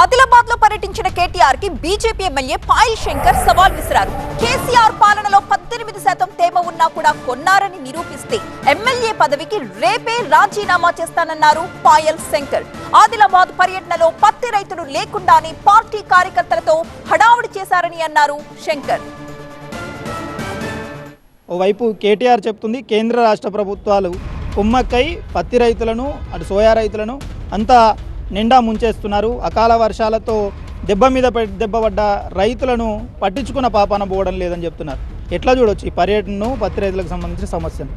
ఆదిలాబాద్లో పర్యటించిన కేటీఆర్కి బీజేపీ ఎమ్మెల్యే పాయల్ శంకర్ సవాల్ విసిరారు. కేసీఆర్ పాలనలో పద్దెనిమిది శాతం తేమ ఉన్నా కూడా కొన్నారని నిరూపిస్తే ఎమ్మెల్యే పదవికి రేపే రాజీనామా చేస్తానన్నారు పాయల్ శంకర్. ఆదిలాబాద్ పర్యటనలో పత్తి రైతులు లేకుండానే పార్టీ కార్యకర్తలతో హడావుడి చేశారని అన్నారు శంకర్. ఓవైపు కేటీఆర్ చెప్తుంది కేంద్ర రాష్ట్ర ప్రభుత్వాలు కుమ్మక్కై పత్తి రైతులను అటు సోయా రైతులను అంతా నిండా ముంచేస్తున్నారు. అకాల వర్షాలతో దెబ్బ మీద పడి- దెబ్బ పడ్డ రైతులను పట్టించుకున్న పాపాన పోవడం లేదని చెప్తున్నారు. ఎట్లా చూడొచ్చు ఈ పర్యటనను పత్తి రైతులకు సంబంధించిన సమస్యను?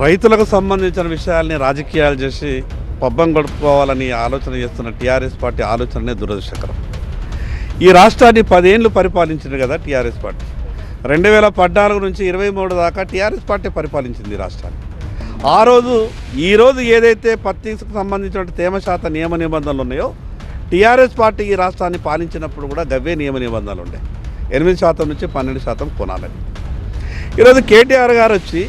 రైతులకు సంబంధించిన విషయాల్ని రాజకీయాలు చేసి పబ్బం గడుపుకోవాలని ఆలోచన చేస్తున్న టీఆర్ఎస్ పార్టీ ఆలోచననే దురదృష్టకరం. ఈ రాష్ట్రాన్ని పదేళ్ళు పరిపాలించింది కదా టీఆర్ఎస్ పార్టీ. రెండు వేల పద్నాలుగు నుంచి ఇరవై మూడు దాకా టీఆర్ఎస్ పార్టీ పరిపాలించింది ఈ రాష్ట్రాన్ని. ఆ రోజు ఈరోజు ఏదైతే పత్తికి సంబంధించిన తేమ శాతం నియమ నిబంధనలు ఉన్నాయో టీఆర్ఎస్ పార్టీ ఈ రాష్ట్రాన్ని పాలించినప్పుడు కూడా గవ్వే నియమ నిబంధనలు ఉండే. ఎనిమిది శాతం నుంచి పన్నెండు శాతం కొనాలని. ఈరోజు కేటీఆర్ గారు వచ్చి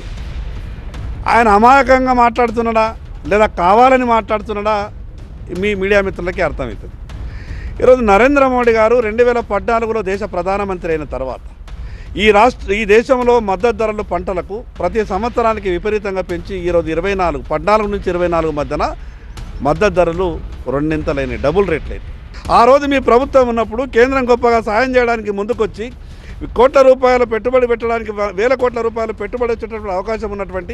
ఆయన అమాయకంగా మాట్లాడుతున్నాడా? లేదా కావాలని మాట్లాడుతున్నాడా? మీ మీడియా మిత్రులకి అర్థమవుతుంది. ఈరోజు నరేంద్ర మోడీ గారు రెండు వేల పద్నాలుగులో దేశ ప్రధానమంత్రి అయిన తర్వాత ఈ రాష్ట్ర ఈ దేశంలో మద్దతు ధరలు పంటలకు ప్రతి సంవత్సరానికి విపరీతంగా పెంచి ఈరోజు ఇరవై నాలుగు పద్నాలుగు నుంచి ఇరవై నాలుగు మధ్యన మద్దతు ధరలు రెండింతలైనవి డబుల్ రేట్లైనవి ఆ రోజు మీ ప్రభుత్వం ఉన్నప్పుడు కేంద్రం గొప్పగా సాయం చేయడానికి ముందుకొచ్చి కోట్ల రూపాయల పెట్టుబడి పెట్టడానికి వేల కోట్ల రూపాయలు పెట్టుబడి వచ్చేటటువంటి అవకాశం ఉన్నటువంటి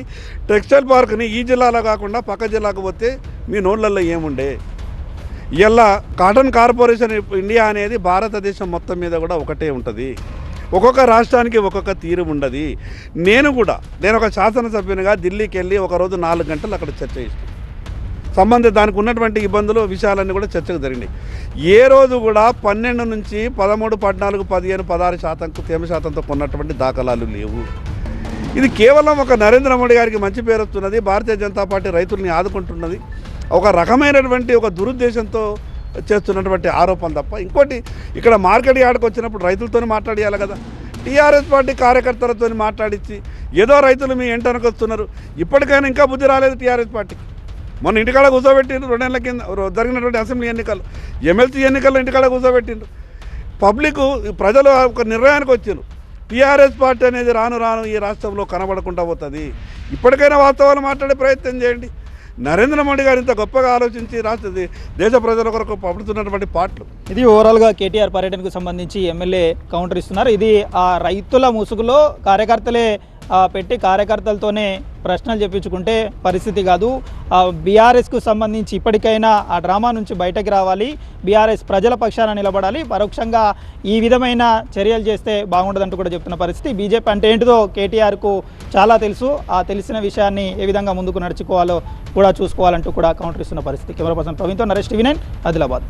టెక్స్టైల్ పార్క్ని ఈ జిల్లాలో కాకుండా పక్క జిల్లాకు పోతే మీ నోళ్ళల్లో ఏముండే? ఇలా కాటన్ కార్పొరేషన్ ఇండియా అనేది భారతదేశం మొత్తం మీద కూడా ఒకటే ఉంటుంది. ఒక్కొక్క రాష్ట్రానికి ఒక్కొక్క తీరు ఉండదు. నేను కూడా నేను ఒక శాసనసభ్యునిగా ఢిల్లీకి వెళ్ళి ఒకరోజు నాలుగు గంటలు అక్కడ చర్చ చేసాను సంబంధిత దానికి ఉన్నటువంటి ఇబ్బందులు విషయాలన్నీ కూడా చర్చకు జరిగినాయి. ఏ రోజు కూడా పన్నెండు నుంచి పదమూడు పద్నాలుగు పదిహేను పదహారు శాతంకు తేమ శాతంతో కొన్నటువంటి దాఖలాలు లేవు. ఇది కేవలం ఒక నరేంద్ర మోడీ గారికి మంచి పేరు వస్తున్నది. భారతీయ జనతా పార్టీ రైతుల్ని ఆదుకుంటున్నది. ఒక రకమైనటువంటి ఒక దురుద్దేశంతో చేస్తున్నటువంటి ఆరోపణ తప్ప. ఇంకోటి ఇక్కడ మార్కెట్ యార్డ్కి వచ్చినప్పుడు రైతులతో మాట్లాడియాలి కదా. టీఆర్ఎస్ పార్టీ కార్యకర్తలతో మాట్లాడించి ఏదో రైతులు మీ ఎంటనకు వస్తున్నారు ఇప్పటికైనా ఇంకా బుద్ధి రాలేదు టీఆర్ఎస్ పార్టీకి. మొన్న ఇంటికాడ కూర్చోబెట్టిండ్రు రెండేళ్ళ కింద జరిగినటువంటి అసెంబ్లీ ఎన్నికలు. ఎమ్మెల్సీ ఎన్నికల్లో ఇంటికాడ కూర్చోబెట్టిండ్రు. పబ్లిక్ ప్రజలు ఒక నిర్ణయానికి వచ్చిండ్రు. టీఆర్ఎస్ పార్టీ అనేది రాను రాను ఈ రాష్ట్రంలో కనబడకుండా పోతుంది. ఇప్పటికైనా వాస్తవాలు మాట్లాడే ప్రయత్నం చేయండి. నరేంద్ర మోడీ గారు ఇంత గొప్పగా ఆలోచించి రాష్ట్ర దేశ ప్రజల కొరకు పంపుతున్నటువంటి పాటలు. ఇది ఓవరాల్గా కేటీఆర్ పర్యటనకు సంబంధించి ఎమ్మెల్యే కౌంటర్ ఇస్తున్నారు. ఇది ఆ రైతుల ముసుగులో కార్యకర్తలే పెట్టి కార్యకర్తలతోనే ప్రశ్నలు చెప్పించుకుంటే పరిస్థితి కాదు. బీఆర్ఎస్కు సంబంధించి ఇప్పటికైనా ఆ డ్రామా నుంచి బయటకు రావాలి. బీఆర్ఎస్ ప్రజల పక్షాన నిలబడాలి. పరోక్షంగా ఈ విధమైన చర్యలు చేస్తే బాగుండదంటూ కూడా చెప్తున్న పరిస్థితి. బీజేపీ అంటే ఏంటిదో కేటీఆర్కు చాలా తెలుసు. ఆ తెలిసిన విషయాన్ని ఏ విధంగా ముందుకు నడుచుకోవాలో కూడా చూసుకోవాలంటూ కూడా కౌంటర్ ఇస్తున్న పరిస్థితి. కెమెరా పర్సన్ ప్రవీణ్తో నరేష్ టీవీ నైన్ ఆదిలాబాద్.